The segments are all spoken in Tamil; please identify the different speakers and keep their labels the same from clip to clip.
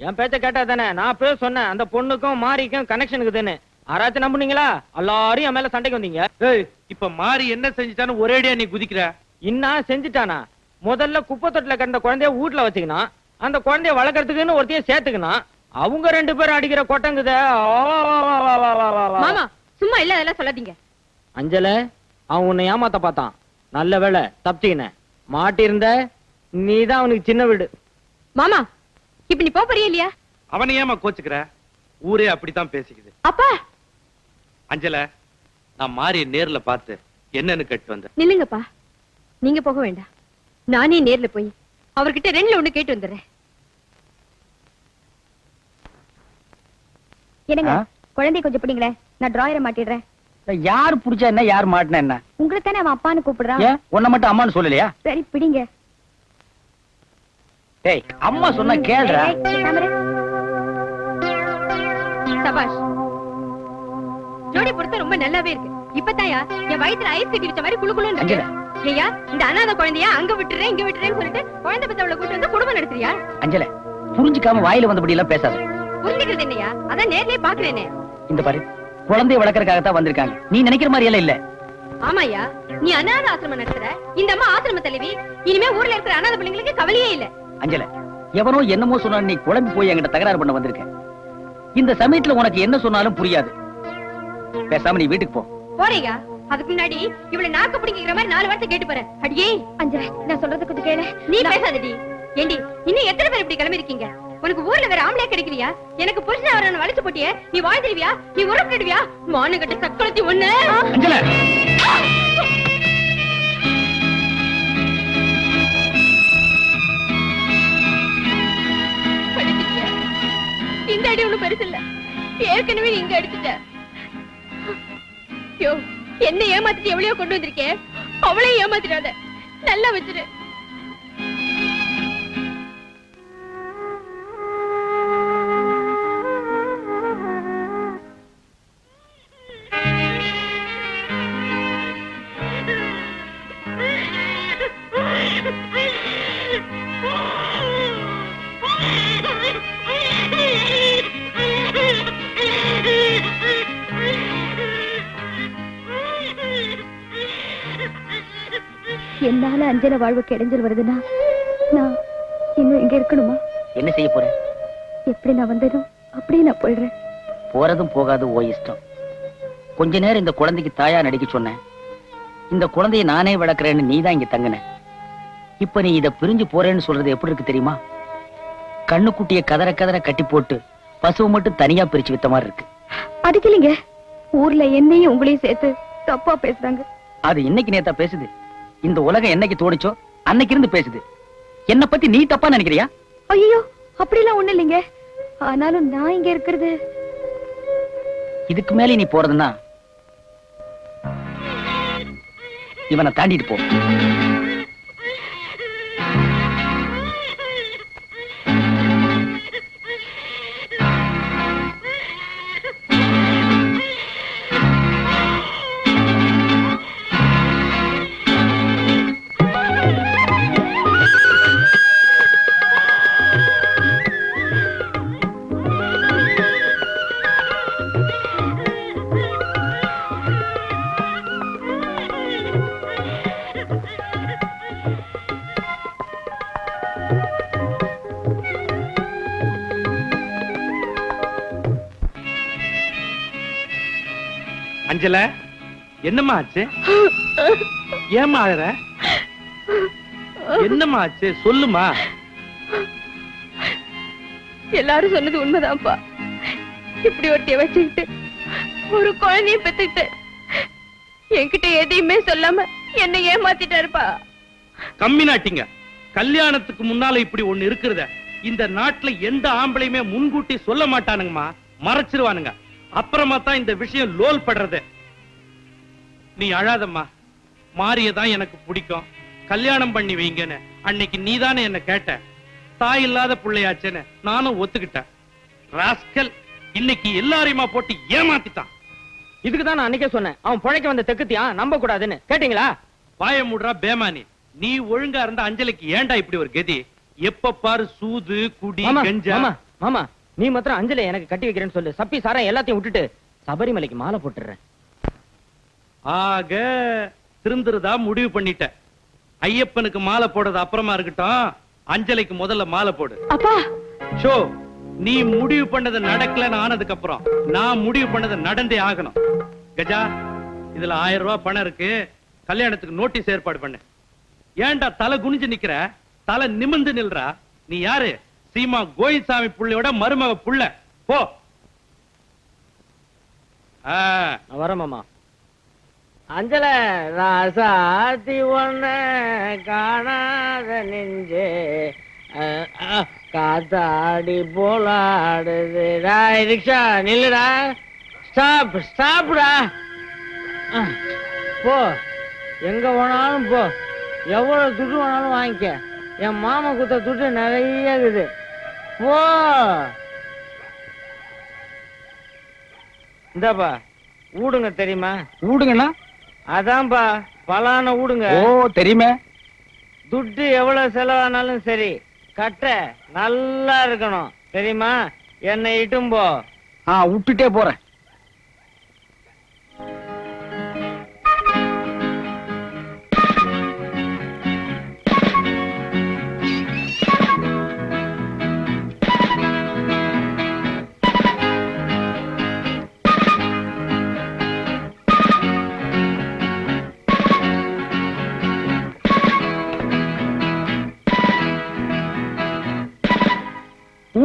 Speaker 1: என் பேச்ச கேட்டா தானே? நான் அப்பவே சொன்னேன் அந்த பொண்ணுக்கும் மாரிக்கும் கனெக்ஷன் இருக்குதுன்னு. யாராச்சும் நம்புனீங்களா? எல்லாரும் என் மேல சண்டைக்கு வந்தீங்க.
Speaker 2: ஏய் இப்ப மாறி என்ன செஞ்சுட்டான்னு ஒரேடியா நீ குதிக்கிற?
Speaker 1: இன்னா செஞ்சுட்டானா? முதல்ல குப்பை தொட்டில கிடந்த குழந்தைய வீட்ல வச்சுக்கணும் அந்த குழந்தைய வளர்க்கறதுக்குன்னு ஒருத்தைய சேர்த்துக்கணும் அவங்க ரெண்டு பேரும் அடிக்கிற கொட்டங்குத
Speaker 3: மாமா சும்மா இல்ல அதெல்லாம் சொல்லாதீங்க.
Speaker 1: அஞ்சல அவன் உன்னை ஏமாத்த பார்த்தான். நல்ல வேளை தப்பிச்சுக்கின மாட்டிருந்த நீதான் அவனுக்கு சின்ன வீடு.
Speaker 3: மாமா இப்ப நீ போறியா இல்லையா?
Speaker 2: அவனை ஏமா கோச்சுக்கிற? ஊரே அப்படித்தான் பேசிக்குது.
Speaker 3: அப்பா!
Speaker 2: அஞ்சல நான் மாறிய நேர்ல பார்த்து என்னன்னு கேட்டு வந்தேன்.
Speaker 3: நில்லுங்கப்பா. நீங்க போக வேண்டாம். நானே நேர்ல போய் அவர்கிட்ட ரெண்டுல ஒண்ணு கேட்டு வந்துடுறேன்.
Speaker 4: என்னங்க? குழந்தை கொஞ்சம் பிடிங்களேன் நான் டிராயரை மாட்டிடுறேன்.
Speaker 5: யாரு புடிச்சா என்ன யார் மாட்டினா என்ன?
Speaker 4: உங்களுக்கு தானே அவன் அப்பான்னு கூப்பிடுறான்.
Speaker 5: உன்னை மட்டும் அம்மான்னு சொல்லலையா?
Speaker 4: சரி பிடிங்க.
Speaker 5: டேய் அம்மா சொன்னா கேளுடா.
Speaker 4: ஏய்.
Speaker 3: சபாஷ் ஜோடி பொறுத்த ரொம்ப நல்லாவே இருக்கு. இப்பதாயா என் வயித்துல ஐஸ் கட்டி வச்ச மாதிரி குளு குளுன்னு இருக்கு. ஐயா இந்த அனாதை குழந்தைய அங்க விட்டுறேன் இங்க விட்டுறேன்னு சொல்லிட்டு குழந்தை பத்தவளை கூட்டு வந்து குடும்பம் நடத்துறியா?
Speaker 5: அஞ்சல புரிஞ்சுக்காம வாயில வந்தபடி எல்லாம் பேசாத.
Speaker 3: புரிஞ்சுக்கிறது என்னையா? அதான் நேர்லயே பாக்குறேனே.
Speaker 5: இந்த பாரு குழந்தைய வளர்க்கறதுக்காகத்தான் வந்திருக்காங்க. நீ நினைக்கிற மாதிரி எல்லாம் இல்ல.
Speaker 3: ஆமாயா நீ அனாதை ஆசிரமம் நடத்துற. இந்த அம்மா ஆசிரம தலைவி இனிமே ஊர்ல இருக்கிற அனாதை பிள்ளைங்களுக்கு கவலையே இல்ல.
Speaker 5: அஞ்சல எவனோ என்னமோ சொன்னா நீ குழம்பு போய் என்கிட்ட தகராறு பண்ண வந்திருக்க. இந்த சமயத்துல உனக்கு என்ன சொன்னாலும் புரியாது. பேசாம நீ வீட்டுக்கு போ.
Speaker 3: போறீங்க அதுக்கு முன்னாடி இவ்வளவு நாக்கு பிடிக்கிற மாதிரி நாலு வார்த்தை கேட்டு போறேன் அடியே.
Speaker 4: அஞ்சல நான் சொல்றது கொஞ்சம் கேளு.
Speaker 3: நீ பேசாதடி. ஏண்டி இன்னும் எத்தனை பேர் இப்படி கிளம்பி இருக்கீங்க உனக்கு ஊர்ல வேற ஆம்பளையா கிடைக்கலையா? எனக்கு புருஷன் அவரை வளைச்சு போட்டியே. நீ வாழ்ந்துருவியா? நீ உருப்பிடுவியா மானு கட்ட சக்களத்தி ஒண்ணு ஒண்ணும் இல்ல ஏற்கனவே நீங்க அடிச்சுட்ட. யோ என்ன ஏமாத்திட்டு எவ்வளவு கொண்டு வந்திருக்கேன் அவளையும் ஏமாத்திடாத. நல்லா வச்சிரு.
Speaker 4: என்னால அஞ்சல வாழ்வுக்கு இடைஞ்சல் வருதுன்னா நான் இன்னும் இங்க இருக்கணுமா?
Speaker 5: என்ன செய்ய போற?
Speaker 4: எப்படி நான் வந்ததும் அப்படியே நான் போயிடுறேன்.
Speaker 5: போறதும் போகாது ஓ இஷ்டம். கொஞ்ச நேரம் இந்த குழந்தைக்கு தாயா நடிக்க சொன்னேன். இந்த குழந்தையை நானே வளர்க்கறேன்னு நீ தான் இங்க தங்கின. இப்ப நீ இத பிரிஞ்சு போறேன்னு சொல்றது எப்படி இருக்கு தெரியுமா? கண்ணுக்குட்டிய கதற கதற கட்டி போட்டு பசுவை மட்டும் தனியா பிரிச்சு வித்த மாதிரி இருக்கு.
Speaker 4: அதுக்கு இல்லைங்க ஊர்ல என்னையும் உங்களையும் சேர்த்து தப்பா பேசுறாங்க.
Speaker 5: அது இன்னைக்கு நேத்தா பேசுது. இந்த உலகம் என்னைக்கு தோடிச்சோ அன்னைக்கு இருந்து பேசுது. என்ன பத்தி நீ தப்பா நினைக்கிறியா?
Speaker 4: ஐயோ அப்படிலாம் ஒண்ணு இல்லைங்க. ஆனாலும் நான் இங்க இருக்கிறது.
Speaker 5: இதுக்கு மேல நீ போறதுன்னா இவனை தாண்டிட்டு போ.
Speaker 2: அஞ்சல? என்னம்மா ஆச்சு? ஏம்மா அழற? என்னம்மா ஆச்சு? சொல்லுமா.
Speaker 3: எல்லாரும் சொன்னது உண்மைதான்ப்பா. இப்படி ஒருத்தைய வச்சுக்கிட்டு ஒரு குழந்தைய பெத்துக்கிட்டு என்கிட்ட எதையுமே சொல்லாம என்ன ஏமாத்திட்டாருப்பா.
Speaker 2: கம்மி நாட்டிங்க. கல்யாணத்துக்கு முன்னால இப்படி ஒண்ணு இருக்கிறத இந்த நாட்டுல எந்த ஆம்பளையுமே முன்கூட்டி சொல்ல மாட்டானுங்கம்மா. மறைச்சிருவானுங்க. அப்புறமா தான் இந்த விஷயம் லோல் படுறது. நீ அழாதம்மா. மாரியதான் எனக்கு பிடிக்கும். கல்யாணம் பண்ணி வைங்கன்னு. அன்னைக்கு நீதானே என்ன கேட்ட. தாய் இல்லாத பிள்ளையாச்சேன்னு நானும் ஒத்துக்கிட்டேன். ராஸ்கல் இன்னைக்கு எல்லாரையுமா போட்டு ஏமாத்திட்டான்.
Speaker 1: இதுக்கு தான் நான் அன்னைக்கே சொன்னேன். அவன் புழைக்க வந்த தெக்குத்தியா நம்ப கூடாதுன்னு கேட்டீங்களா?
Speaker 2: வாய மூடுறா பேமானி. நீ ஒழுங்கா இருந்த அஞ்சலிக்கு ஏன்டா இப்படி ஒரு கதி? எப்ப பாரு சூது குடி கஞ்சா.
Speaker 1: மாமா மாமா நீ மாத்திரம் அஞ்சலை எனக்கு கட்டி வைக்கிறேன்னு சொல்லு. சப்பி சாரம் எல்லாத்தையும் விட்டுட்டு சபரிமலைக்கு மாலை போட்டுடுறேன்.
Speaker 2: ஆக திருந்துறதா முடிவு பண்ணிட்ட. ஐயப்பனுக்கு மாலை போடுறது அப்புறமா இருக்கட்டும். அஞ்சலிக்கு முதல்ல மாலை போடு.
Speaker 4: அப்பா!
Speaker 2: ஷோ நீ முடிவு பண்ணது நடக்கலன்னு ஆனதுக்கு அப்புறம். நான் முடிவு பண்ணது நடந்தே ஆகணும். கஜா இதுல ஆயிரம் ரூபாய் பணம் இருக்கு. கல்யாணத்துக்கு நோட்டீஸ் ஏற்பாடு பண்ணு. ஏன்டா தலை குனிஞ்சு நிக்கிற? தலை நிமிர்ந்து நில்றா? நீ யாரு? சீமா கோயில்சாமி புள்ளையோட மருமக புள்ள. போ. ஆ,
Speaker 1: நான் வரேன் மாமா. அஞ்சல ராசாத்தி ஒண்ண காணாத நெஞ்சே. காத்தாடி போலாடுதுடா ரிக்ஷா நில்லுடா. ஸ்டாப் ஸ்டாப்டா போ. எங்க போனாலும் போ. எவ்வளோ துட்டு வேணாலும் வாங்கிக்க. என் மாமா குத்த துட்டு நிறைய இருக்குது. போ. இந்தாப்பா ஊடுங்க தெரியுமா?
Speaker 6: ஊடுங்கண்ணா
Speaker 1: அதான்பா பலான ஊடுங்க.
Speaker 6: ஓ தெரியுமே.
Speaker 1: துட்டு எவ்வளவு செலவானாலும் சரி கட்ட நல்லா இருக்கணும். தெரியுமா? என்னை இட்டும் போ
Speaker 6: ஆ விட்டுட்டே போறேன்.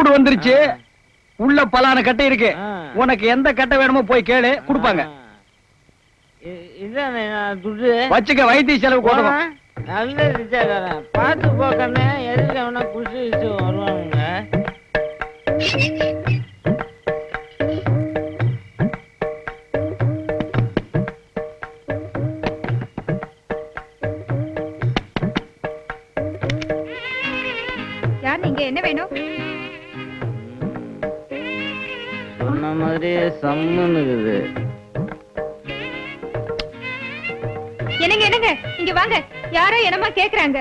Speaker 6: ஊடு வந்துருச்சு. உள்ள பலான கட்டை இருக்கு. உனக்கு எந்த கட்டை வேணுமோ போய் கேளு கொடுப்பாங்க. வச்சுக்க வைத்திய செலவு. கொடுக்கும்
Speaker 1: நல்ல பார்த்து போக்கண்ணே எதுக்கு அவனா குசு
Speaker 7: என்னங்க என்னங்க? இங்க வாங்க. யாரோ என்னமா கேக்குறாங்க.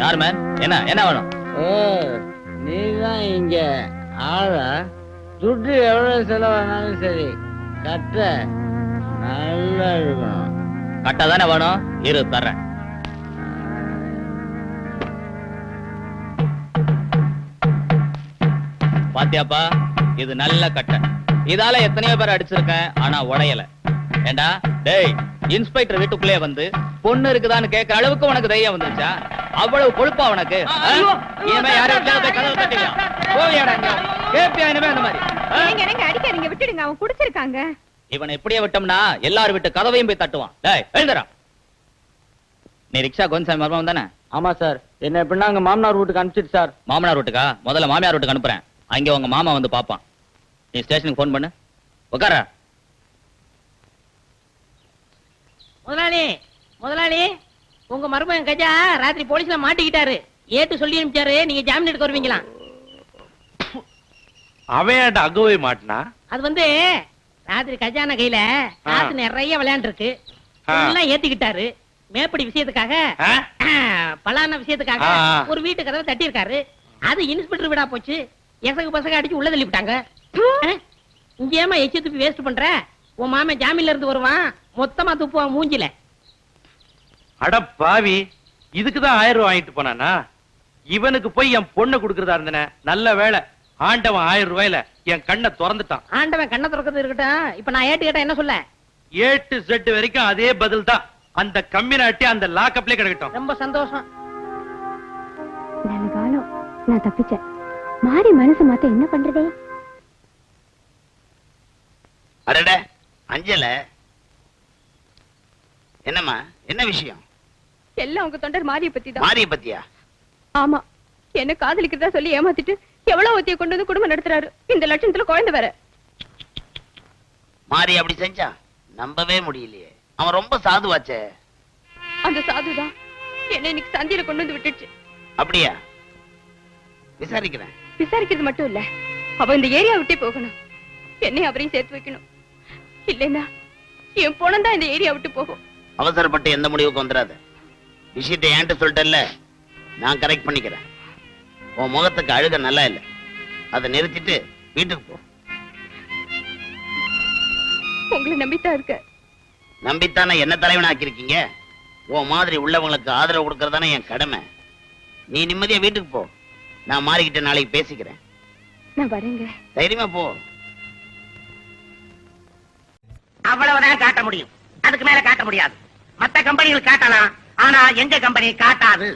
Speaker 6: யார் என்ன என்ன வேணும்?
Speaker 1: ஓ நீதான் இங்க. ஆளா? துட்டு எவ்வளவு செலவானாலும் சரி கட்ட நல்லா இருக்கணும்
Speaker 6: கட்டை தானே வேணும்? இரு தர்றேன். பாத்தியாப்பா? இது நல்ல கட்டை. இதால எத்தனையோ பேர் அடிச்சிருக்கேன் ஆனா உடையல. ஏண்டா? டேய் இன்ஸ்பெக்டர் வீட்டுக்குள்ளே வந்து பொண்ணு இருக்குதான்னு கேட்க அளவுக்கு உனக்கு தைரியம் வந்துருச்சா? அவ்வளவு கொழுப்பா உனக்கு? இனிமே யாரும் கதவை தட்டிக்கலாம் போவியாடா? கேப்பியா இனிமே அந்த மாதிரி
Speaker 7: அடிக்காதீங்க விட்டுடுங்க அவன் குடிச்சிருக்காங்க.
Speaker 6: இவனை இப்படியே விட்டோம்னா எல்லாரும் விட்டு கதவையும் போய் தட்டுவான். டேய் எழுந்துடா நீ ரிக்ஷா கோன்சாமி மர்மம் தானே?
Speaker 1: ஆமா சார். என்ன எப்படின்னா அங்க மாமனார் வீட்டுக்கு அனுப்பிச்சிட்டு சார்.
Speaker 6: மாமனார் வீட்டுக்கா? முதல்ல மாமியார் வீட்டுக்கு அனுப்புறேன். அங்க உங்க மாமா வந்து பாப்பான் நீ ஸ்டேஷனுக்கு ஃபோன் பண்ணு. உட்கார
Speaker 8: முதலாளி முதலாளி உங்க மருமகன் கஜா ராத்திரி போலீஸ்ல மாட்டிக்கிட்டாரு. ஏட்டு சொல்லி அனுப்பிச்சாரு. நீங்க ஜாமீன் எடுக்க வருவீங்களாம்
Speaker 2: அவன் அகவே மாட்டினா?
Speaker 8: அது வந்து ராத்திரி கஜான கையில காசு நிறைய விளையாண்டு இருக்கு
Speaker 2: ஆ.
Speaker 8: எல்லாம் ஏத்திக்கிட்டாரு. மேப்படி விஷயத்துக்காக? பலான விஷயத்துக்காக. ஒரு வீட்டு கதவை தட்டி இருக்காரு அது இன்ஸ்பெக்டர் விடா போச்சு. எசகு பசங்க அடிச்சு உள்ள தள்ளி விட்டாங்க இங்க ஏமா எச்சு துப்பி வேஸ்ட் பண்ற? உன் மாமன் ஜாமீன்ல இருந்து வருவான். மொத்தமா துப்புவான் மூஞ்சில.
Speaker 2: அட பாவி இதுக்குதான் ஆயிரம் ரூபாய் வாங்கிட்டு போனானா? இவனுக்கு போய் என் பொண்ணை கொடுக்கறதா இருந்தனே? நல்ல வேலை ஆண்டவன் ஆயிரம் ரூபாயில என் கண்ணை திறந்துட்டான்.
Speaker 8: ஆண்டவன் கண்ணை திறக்கிறது இருக்கட்டும். இப்ப நான் ஏட்டு கேட்டா என்ன சொல்ல?
Speaker 2: ஏ டு Z வரைக்கும் அதே பதில் தான் அந்த கம்பி நாட்டி அந்த லாக்கப்லயே கிடக்கட்டும்.
Speaker 8: ரொம்ப சந்தோஷம்.
Speaker 4: நல்ல காலம். நான் தப்பிச்சேன். மாறி மனசு மாத்த என்ன பண்றதே?
Speaker 9: அடட அஞ்சல. என்னம்மா என்ன விஷயம்?
Speaker 7: எல்லாம் உங்க தொண்டர் மாரிய பத்தி தான்
Speaker 9: மாரிய பத்தியா?
Speaker 7: ஆமா என்ன காதலிக்கிறதா சொல்லி ஏமாத்திட்டு எவ்வளவு ஒத்திய கொண்டு வந்து குடும்பம் நடத்துறாரு? இந்த லட்சணத்துல குழந்தை வேற.
Speaker 9: மாரி அப்படி செஞ்சா நம்பவே முடியலையே. அவன் ரொம்ப சாதுவாச்சே.
Speaker 7: அந்த சாதுதான். என்ன இன்னைக்கு சந்தியில கொண்டு வந்து விட்டுடுச்சு.
Speaker 9: அப்படியா? விசாரிக்கிறேன்.
Speaker 7: விசாரிக்கிறது மட்டும் இல்ல. அவ இந்த ஏரியா விட்டே போகணும். என்னை அவரையும் சேர்த்து வைக்கணும். இல்லைன்னா என் தான் இந்த ஏரியா விட்டு போகும்.
Speaker 9: அவசரப்பட்டு எந்த முடிவுக்கு வந்துடாத விஷயத்தை என்கிட்ட சொல்லிட்டல்ல. நான் கரெக்ட் பண்ணிக்கிறேன். உன் முகத்துக்கு அழுக நல்லா இல்ல. அதை நிறுத்திட்டு வீட்டுக்கு போ.
Speaker 7: உங்களை நம்பித்தான் இருக்க.
Speaker 9: நம்பித்தானே என்ன தலைவனாக்கிருக்கீங்க உன் மாதிரி உள்ளவங்களுக்கு ஆதரவு கொடுக்கறதானே என் கடமை. நீ நிம்மதியா வீட்டுக்கு போ. நான் மாறிக்கிட்ட நாளைக்கு பேசிக்கிறேன்.
Speaker 7: நான் வரேங்க.
Speaker 9: தைரியமா போ.
Speaker 10: அவ்வளவுதான் காட்ட முடியும். அதுக்கு மேல காட்ட முடியாது. மத்த கம்பெனிகள் காட்டலாம். ஆனா எங்க கம்பெனி காட்டாது?